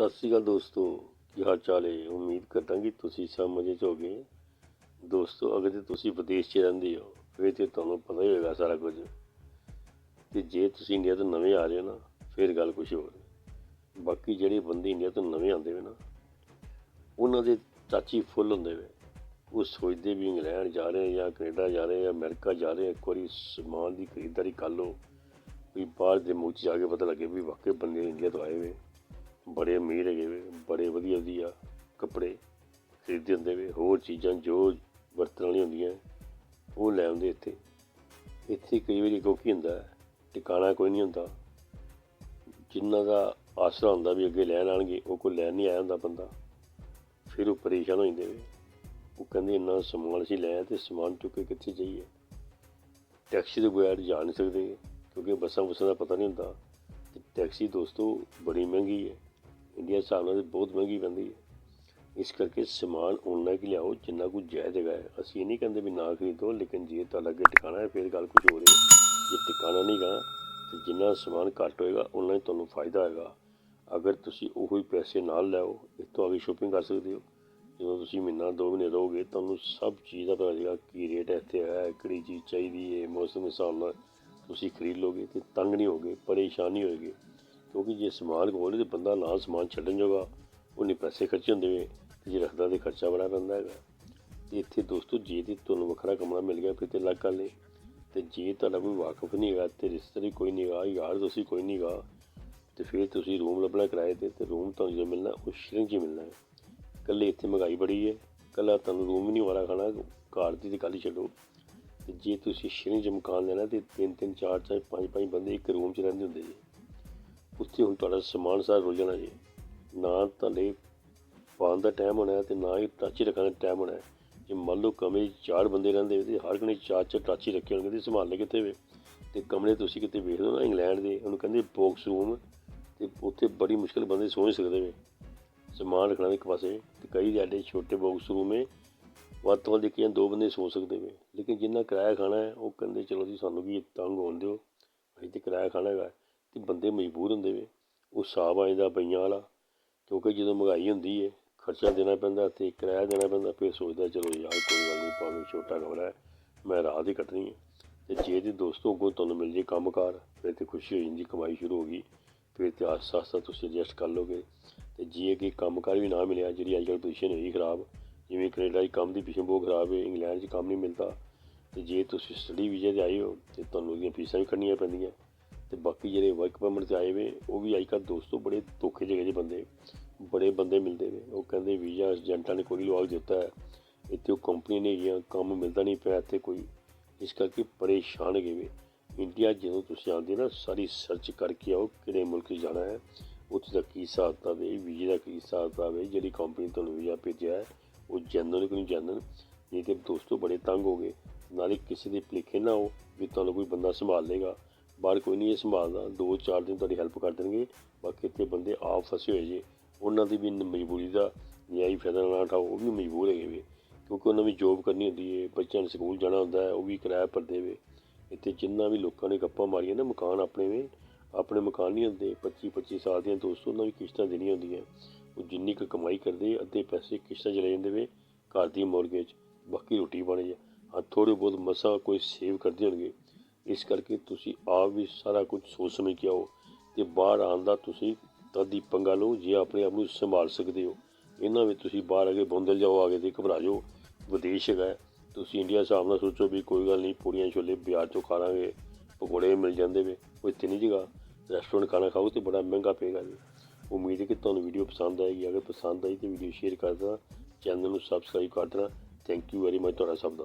ਸਤਿ ਸ਼੍ਰੀ ਅਕਾਲ ਦੋਸਤੋ, ਕੀ ਹਾਲ ਚਾਲ ਹੈ? ਉਮੀਦ ਕਰਦਾ ਕਿ ਤੁਸੀਂ ਸਭ ਮਜ਼ੇ 'ਚ ਹੋਗੇ ਦੋਸਤੋ, ਅਗਰ ਤੇ ਤੁਸੀਂ ਵਿਦੇਸ਼ 'ਚ ਰਹਿੰਦੇ ਹੋ, ਫਿਰ ਤੇ ਤੁਹਾਨੂੰ ਪਤਾ ਹੀ ਹੋਏਗਾ ਸਾਰਾ ਕੁਝ। ਤੇ ਜੇ ਤੁਸੀਂ ਇੰਡੀਆ ਤੋਂ ਨਵੇਂ ਆ ਰਹੇ ਹੋ ਨਾ, ਫਿਰ ਗੱਲ ਕੁਝ ਹੋਰ ਬਾਕੀ ਜਿਹੜੇ ਬੰਦੇ ਇੰਡੀਆ ਤੋਂ ਨਵੇਂ ਆਉਂਦੇ ਵੇ ਨਾ, ਉਹਨਾਂ ਦੇ ਚਾਚੀ ਫੁੱਲ ਹੁੰਦੇ ਵੇ ਉਹ ਸੋਚਦੇ ਵੀ ਇੰਗਲੈਂਡ ਜਾ ਰਹੇ ਜਾਂ ਕੈਨੇਡਾ ਜਾ ਰਹੇ ਜਾਂ ਅਮਰੀਕਾ ਜਾ ਰਹੇ, ਇੱਕ ਵਾਰੀ ਸਮਾਨ ਦੀ ਖਰੀਦਦਾਰੀ ਕਰ ਲਓ। ਵੀ ਬਾਹਰ ਦੇ ਮੁਲਕ 'ਚ ਜਾ ਕੇ ਪਤਾ ਲੱਗੇ ਵੀ ਵਾਕਈ ਬੰਦੇ ਇੰਡੀਆ ਤੋਂ ਆਏ ਵੇ ਬੜੇ ਅਮੀਰ ਹੈਗੇ ਵੇ, ਬੜੇ ਵਧੀਆ ਵਧੀਆ ਕੱਪੜੇ ਖਰੀਦਦੇ ਹੁੰਦੇ ਵੇ, ਹੋਰ ਚੀਜ਼ਾਂ ਜੋ ਵਰਤਣ ਵਾਲੀਆਂ ਹੁੰਦੀਆਂ, ਉਹ ਲੈ ਆਉਂਦੇ ਇੱਥੇ। ਇੱਥੇ ਕਈ ਵਾਰੀ ਕਿਉਂਕਿ ਹੁੰਦਾ, ਟਿਕਾਣਾ ਕੋਈ ਨਹੀਂ ਹੁੰਦਾ। ਜਿਨ੍ਹਾਂ ਦਾ ਆਸਰਾ ਹੁੰਦਾ ਵੀ ਅੱਗੇ ਲੈਣ ਆਣਗੇ ਉਹ ਕੋਈ ਲੈਣ ਨਹੀਂ ਆਇਆ ਹੁੰਦਾ ਬੰਦਾ। ਫਿਰ ਉਹ ਪਰੇਸ਼ਾਨ ਹੋ ਜਾਂਦੇ ਵੇ। ਉਹ ਕਹਿੰਦੇ ਇੰਨਾ ਸਮਾਨ ਅਸੀਂ ਲੈ ਆਏ ਤੇ ਸਮਾਨ ਚੁੱਕ ਕੇ ਕਿੱਥੇ ਜਾਈਏ? ਟੈਕਸੀ ਦੇ ਬਗੈਰ ਜਾ ਨਹੀਂ ਸਕਦੇ, ਕਿਉਂਕਿ ਬੱਸਾਂ ਬੁੱਸਾਂ ਦਾ ਪਤਾ ਨਹੀਂ ਹੁੰਦਾ। ਤੇ ਟੈਕਸੀ ਦੋਸਤੋ ਬੜੀ ਮਹਿੰਗੀ ਹੈ। ਇੰਡੀਆ ਦੇ ਹਿਸਾਬ ਨਾਲ ਬਹੁਤ ਮਹਿੰਗੀ ਪੈਂਦੀ ਹੈ। ਇਸ ਕਰਕੇ ਸਮਾਨ ਉਨਾ ਕਿ ਲਿਆਓ ਜਿੰਨਾ ਕੁ ਜਾਇਜ਼ ਹੈਗਾ ਹੈ। ਅਸੀਂ ਇਹ ਨਹੀਂ ਕਹਿੰਦੇ ਵੀ ਨਾ ਖਰੀਦੋ, ਲੇਕਿਨ ਜੇ ਤੁਹਾਡਾ ਅੱਗੇ ਟਿਕਾਣਾ ਹੈ, ਫਿਰ ਗੱਲ ਕੁਝ ਹੋਰ ਹੈ। ਜੇ ਟਿਕਾਣਾ ਨਹੀਂ ਗਾ ਤੇ ਜਿੰਨਾ ਸਮਾਨ ਘੱਟ ਹੋਏਗਾ ਉਨਾ ਹੀ ਤੁਹਾਨੂੰ ਫਾਇਦਾ ਹੈਗਾ। ਅਗਰ ਤੁਸੀਂ ਉਹੀ ਪੈਸੇ ਨਾਲ ਲਿਆਓ, ਇਸ ਤੋਂ ਅੱਗੇ ਸ਼ੋਪਿੰਗ ਕਰ ਸਕਦੇ ਹੋ। ਜਦੋਂ ਤੁਸੀਂ ਮਹੀਨਾ, ਦੋ ਮਹੀਨੇ ਰਹੋਗੇ, ਤੁਹਾਨੂੰ ਸਭ ਚੀਜ਼ ਦਾ ਪਤਾ ਲੱਗੇਗਾ ਕੀ ਰੇਟ ਇੱਥੇ ਹੈ, ਕਿਹੜੀ ਚੀਜ਼ ਚਾਹੀਦੀ ਹੈ, ਮੌਸਮ ਦੇ ਹਿਸਾਬ ਨਾਲ ਤੁਸੀਂ ਖਰੀਦ ਲੋਗੇ ਤੇ ਤੰਗ ਨਹੀਂ ਹੋਗੇ, ਪਰੇਸ਼ਾਨ ਨਹੀਂ ਹੋਏਗੇ। ਕਿਉਂਕਿ ਜੇ ਸਮਾਨ ਕੋਲ ਤੇ ਬੰਦਾ ਨਾਲ ਸਮਾਨ ਛੱਡਣ ਜੋਗਾ ਉਹਨੇ ਪੈਸੇ ਖਰਚੇ ਹੁੰਦੇ ਵੇ ਤੇ ਜੇ ਰੱਖਦਾ ਤੇ ਖਰਚਾ ਬੜਾ ਰਹਿੰਦਾ ਹੈਗਾ। ਤੇ ਇੱਥੇ ਦੋਸਤੋ, ਜੇ ਤੇ ਤੁਹਾਨੂੰ ਵੱਖਰਾ ਕਮਰਾ ਮਿਲ ਗਿਆ, ਫਿਰ ਤੇ ਅਲੱਗ ਗੱਲ ਹੈ ਤੇ ਜੇ ਤੁਹਾਡਾ ਕੋਈ ਵਾਕਫ ਨਹੀਂ ਹੈਗਾ, ਤੇ ਰਿਸ਼ਤੇਦਾਰੀ ਕੋਈ ਨਹੀਂ ਹੈਗਾ ਯਾਰ ਤੁਸੀਂ ਕੋਈ ਨਹੀਂ ਹੈਗਾ ਤੇ ਫਿਰ ਤੁਸੀਂ ਰੂਮ ਲੱਭਣਾ ਕਿਰਾਏ ਤੇ ਤੇ ਰੂਮ ਤੁਹਾਨੂੰ ਜੋ ਮਿਲਣਾ, ਉਹ ਸ਼ਰਿੰਕ 'ਚ ਹੀ ਮਿਲਣਾ ਹੈ। ਇਕੱਲੇ ਇੱਥੇ ਮਹਿੰਗਾਈ ਬੜੀ ਹੈ ਇਕੱਲਾ ਤੁਹਾਨੂੰ ਰੂਮ ਹੀ ਨਹੀਂ ਵਾਰਾ ਖਾਣਾ, ਘਰ ਦੀ ਤੇ ਗੱਲ ਹੀ ਛੱਡੋ। ਤੇ ਜੇ ਤੁਸੀਂ ਸ਼ਰਿੰਕ 'ਚ ਮਕਾਨ ਲੈਣਾ, ਤੇ ਤਿੰਨ ਤਿੰਨ, ਚਾਰ ਚਾਰ, ਪੰਜ ਪੰਜ ਬੰਦੇ ਇੱਕ ਰੂਮ 'ਚ ਰਹਿੰਦੇ ਹੁੰਦੇ ਜੀ। ਉੱਥੇ ਹੁਣ ਤੁਹਾਡਾ ਸਮਾਨ ਸਾਰਾ ਰੁੱਲ ਜਾਣਾ ਜੀ। ਨਾ ਤੁਹਾਡੇ ਪਾਉਣ ਦਾ ਟਾਈਮ ਹੋਣਾ ਹੈ ਤੇ ਨਾ ਹੀ ਟਾਚੀ ਰੱਖਣ ਦਾ ਟਾਈਮ ਹੋਣਾ ਜੇ ਮੰਨ ਲਓ ਕਮਰੇ 'ਚ ਚਾਰ ਬੰਦੇ ਰਹਿੰਦੇ ਹੋਏ ਤੇ ਹਰ ਕਨੇ ਚਾਰ ਚਾਰ ਟਾਚੀ ਰੱਖੇ ਹੋਣਗੇ ਤੇ ਸੰਭਾਲਣੇ ਕਿੱਥੇ ਵੇ? ਤੇ ਕਮਰੇ ਤੁਸੀਂ ਕਿਤੇ ਵੇਖ ਲਓ ਨਾ ਇੰਗਲੈਂਡ ਦੇ, ਉਹਨੂੰ ਕਹਿੰਦੇ ਬਾਕਸ ਰੂਮ ਤੇ ਉੱਥੇ ਬੜੀ ਮੁਸ਼ਕਲ ਬੰਦੇ ਸੌਂ ਨਹੀਂ ਸਕਦੇ ਵੇ। ਸਮਾਨ ਰੱਖਣਾ ਇੱਕ ਪਾਸੇ, ਤੇ ਕਈ ਸਾਡੇ ਛੋਟੇ ਬਾਕਸ ਰੂਮ ਹੈ ਵੱਧ ਤੋਂ ਵੱਧ ਦੇਖੀਆਂ ਦੋ ਬੰਦੇ ਸੌ ਸਕਦੇ ਵੇ। ਲੇਕਿਨ ਜਿੰਨਾ ਕਿਰਾਇਆ ਖਾਣਾ ਹੈ, ਉਹ ਕਹਿੰਦੇ ਚਲੋ ਜੀ ਸਾਨੂੰ ਵੀ ਤੰਗ ਹੋਣ ਦਿਓ, ਅਸੀਂ ਤੇ ਕਿਰਾਇਆ ਖਾਣਾ ਹੈਗਾ। ਅਤੇ ਬੰਦੇ ਮਜਬੂਰ ਹੁੰਦੇ ਵੇ। ਉਹ ਹਿਸਾਬ ਆ ਜਾਂਦਾ ਬਈਆਂ ਵਾਲਾ, ਕਿਉਂਕਿ ਜਦੋਂ ਮਹਿੰਗਾਈ ਹੁੰਦੀ ਹੈ ਖਰਚਾ ਦੇਣਾ ਪੈਂਦਾ ਤੇ ਕਿਰਾਇਆ ਦੇਣਾ ਪੈਂਦਾ, ਫਿਰ ਸੋਚਦਾ ਚਲੋ ਯਾਰ ਕੋਈ ਗੱਲ ਨਹੀਂ, ਭਾਵੇਂ ਛੋਟਾ ਕਮਰਾ ਹੈ, ਮੈਂ ਰਾਤ ਹੀ ਕੱਟਣੀ ਹੈ ਅਤੇ ਜੇ ਤੇ ਦੋਸਤੋ ਅੱਗੋਂ ਤੁਹਾਨੂੰ ਮਿਲ ਜੇ ਕੰਮਕਾਰ, ਫਿਰ ਤੇ ਖੁਸ਼ੀ ਹੋ ਜਾਂਦੀ, ਕਮਾਈ ਸ਼ੁਰੂ ਹੋ ਗਈ, ਫਿਰ ਤੇ ਆਸਤਾ ਆਸਤਾ ਤੁਸੀਂ ਐਡਜਸਟ ਕਰ ਲੋਗੇ। ਤੇ ਜੇ ਕਿ ਕੰਮਕਾਰ ਵੀ ਨਾ ਮਿਲਿਆ, ਜਿਹੜੀ ਅੱਜ ਕੱਲ੍ਹ ਪੋਜੀਸ਼ਨ ਹੋਈ ਖਰਾਬ, ਜਿਵੇਂ ਕੈਨੇਡਾ 'ਚ ਕੰਮ ਦੀ ਪੋਜੀਸ਼ਨ ਬਹੁਤ ਖਰਾਬ ਹੈ ਇੰਗਲੈਂਡ 'ਚ ਕੰਮ ਨਹੀਂ ਮਿਲਦਾ, ਤੇ ਜੇ ਤੁਸੀਂ ਸਟੱਡੀ ਵੀਜ਼ੇ ਤੇ ਆਏ ਹੋ, ਤੇ ਤੁਹਾਨੂੰ ਉਹਦੀਆਂ ਫੀਸਾਂ ਵੀ ਕੱਢਣੀਆਂ ਪੈਂਦੀਆਂ। ਤੇ ਬਾਕੀ ਜਿਹੜੇ ਵਰਕ ਪਰਮਿਟ ਤੇ ਆਏ ਵੇ, ਉਹ ਵੀ ਅੱਜ ਕੱਲ੍ਹ ਦੋਸਤੋ ਬੜੇ ਧੋਖੇ ਜਿਹੇ ਜਿਹੇ ਬੰਦੇ, ਬੜੇ ਬੰਦੇ ਮਿਲਦੇ ਨੇ। ਉਹ ਕਹਿੰਦੇ ਵੀਜ਼ਾ ਏਜੰਟਾਂ ਨੇ ਕੋਈ ਲਵਾ ਦਿੱਤਾ ਹੈ, ਇੱਥੇ ਉਹ ਕੰਪਨੀ ਨੇ ਹੈਗੀਆਂ, ਕੰਮ ਮਿਲਦਾ ਨਹੀਂ ਪਿਆ ਇੱਥੇ ਕੋਈ। ਇਸ ਕਰਕੇ ਪਰੇਸ਼ਾਨ ਗਏ ਵੇ। ਇੰਡੀਆ ਜਦੋਂ ਤੁਸੀਂ ਆਉਂਦੇ ਨਾ, ਸਾਰੀ ਸਰਚ ਕਰਕੇ ਆਓ ਕਿਹੜੇ ਮੁਲਕ 'ਚ ਜਾਣਾ ਹੈ, ਉੱਥੇ ਦਾ ਕੀ ਹਿਸਾਬ ਕਿਤਾਬ ਹੈ ਵੀਜ਼ੇ ਦਾ ਕੀ ਹਿਸਾਬ ਕਿਤਾਬ ਹੈ, ਜਿਹੜੀ ਕੰਪਨੀ ਤੁਹਾਨੂੰ ਵੀਜ਼ਾ ਭੇਜਿਆ ਹੈ, ਉਹ ਜੈਨੂਨ ਕਿ ਨਹੀਂ ਜੈਨੂਨ ਨਹੀਂ ਤੇ ਦੋਸਤੋ ਬੜੇ ਤੰਗ ਹੋ ਗਏ। ਨਾਲੇ ਕਿਸੇ ਦੇ ਭੁਲੇਖੇ ਨਾ ਹੋ ਵੀ ਤੁਹਾਨੂੰ ਕੋਈ ਬੰਦਾ ਸੰਭਾਲ ਲੇਗਾ ਬਾਹਰ ਕੋਈ ਨਹੀਂ, ਇਹ ਸੰਭਾਲਦਾ। ਦੋ, ਚਾਰ ਦਿਨ ਤੁਹਾਡੀ ਹੈਲਪ ਕਰ ਦੇਣਗੇ। ਬਾਕੀ ਇੱਥੇ ਬੰਦੇ ਆਪ ਫਸੇ ਹੋਏ ਜੇ। ਉਹਨਾਂ ਦੀ ਵੀ ਮਜਬੂਰੀ ਦਾ ਨਿਆਈ ਫਾਇਦਾ ਨਾ ਉਠਾਓ, ਉਹ ਵੀ ਮਜਬੂਰ ਹੈਗੇ ਵੇ। ਕਿਉਂਕਿ ਉਹਨਾਂ ਵੀ ਜੋਬ ਕਰਨੀ ਹੁੰਦੀ ਹੈ ਬੱਚਿਆਂ ਨੇ ਸਕੂਲ ਜਾਣਾ ਹੁੰਦਾ ਹੈ ਉਹ ਵੀ ਕਿਰਾਇਆ ਭਰਦੇ ਵੇ। ਇੱਥੇ ਜਿੰਨਾ ਵੀ ਲੋਕਾਂ ਨੇ ਗੱਪਾਂ ਮਾਰੀਆਂ ਨਾ, ਮਕਾਨ ਆਪਣੇ ਵੇ, ਆਪਣੇ ਮਕਾਨ ਨਹੀਂ ਹੁੰਦੇ 25 25 ਸਾਲ ਦੀਆਂ ਦੋਸਤੋ, ਉਹਨਾਂ ਵੀ ਕਿਸ਼ਤਾਂ ਦੇਣੀਆਂ ਹੁੰਦੀਆਂ। ਉਹ ਜਿੰਨੀ ਕੁ ਕਮਾਈ ਕਰਦੇ, ਅੱਧੇ ਪੈਸੇ ਕਿਸ਼ਤਾਂ ਚਲੇ ਜਾਂਦੇ ਵੇ, ਘਰ ਦੀ ਮੋਰਗੇਜ ਬਾਕੀ ਰੋਟੀ ਪਾਣੀ ਜਾਂ ਹਾਂ, ਥੋੜ੍ਹੇ ਬਹੁਤ ਮਸਾਂ ਕੋਈ ਸੇਵ ਕਰਦੇ ਹੋਣਗੇ। ਇਸ ਕਰਕੇ ਤੁਸੀਂ ਆਪ ਵੀ ਸਾਰਾ ਕੁਝ ਸੋਚ ਸਮਝ ਕੇ ਆਓ ਤੇ ਬਾਹਰ ਆਉਣ ਦਾ ਤੁਸੀਂ ਤਦ ਹੀ ਪੰਗਾ ਲਓ, ਜੇ ਆਪਣੇ ਆਪ ਨੂੰ ਸੰਭਾਲ ਸਕਦੇ ਹੋ। ਇਹਨਾਂ ਵਿੱਚ ਤੁਸੀਂ ਬਾਹਰ ਅਗੇ ਬੰਦਲ ਜਾਓ ਆਗੇ ਤੇ ਘਬਰਾ ਜਾਓ। ਵਿਦੇਸ਼ ਹੈਗਾ ਤੁਸੀਂ ਇੰਡੀਆ ਹਿਸਾਬ ਨਾਲ ਸੋਚੋ ਵੀ ਕੋਈ ਗੱਲ ਨਹੀਂ, ਪੂੜੀਆਂ ਛੋਲੇ ਬਾਜ਼ਾਰ ਚੋਂ ਖਾ ਲਾਂਗੇ ਪਕੌੜੇ ਵੀ ਮਿਲ ਜਾਂਦੇ ਵੇ। ਕੋਈ ਇੱਥੇ ਨਹੀਂ ਜਗ੍ਹਾ ਰੈਸਟੋਰੈਂਟ ਖਾਣਾ ਖਾਓ ਤੇ ਬੜਾ ਮਹਿੰਗਾ ਪਏਗਾ ਜੀ। ਉਮੀਦ ਹੈ ਕਿ ਤੁਹਾਨੂੰ ਵੀਡੀਓ ਪਸੰਦ ਆਏਗੀ। ਅਗਰ ਪਸੰਦ ਆਈ ਤੇ ਵੀਡੀਓ ਸ਼ੇਅਰ ਕਰ ਦੇਣਾ। ਚੈਨਲ ਨੂੰ ਸਬਸਕ੍ਰਾਈਬ ਕਰ ਦੇਣਾ। ਥੈਂਕ ਯੂ ਵੈਰੀ ਮਚ ਤੁਹਾਡਾ ਸਭ ਦਾ।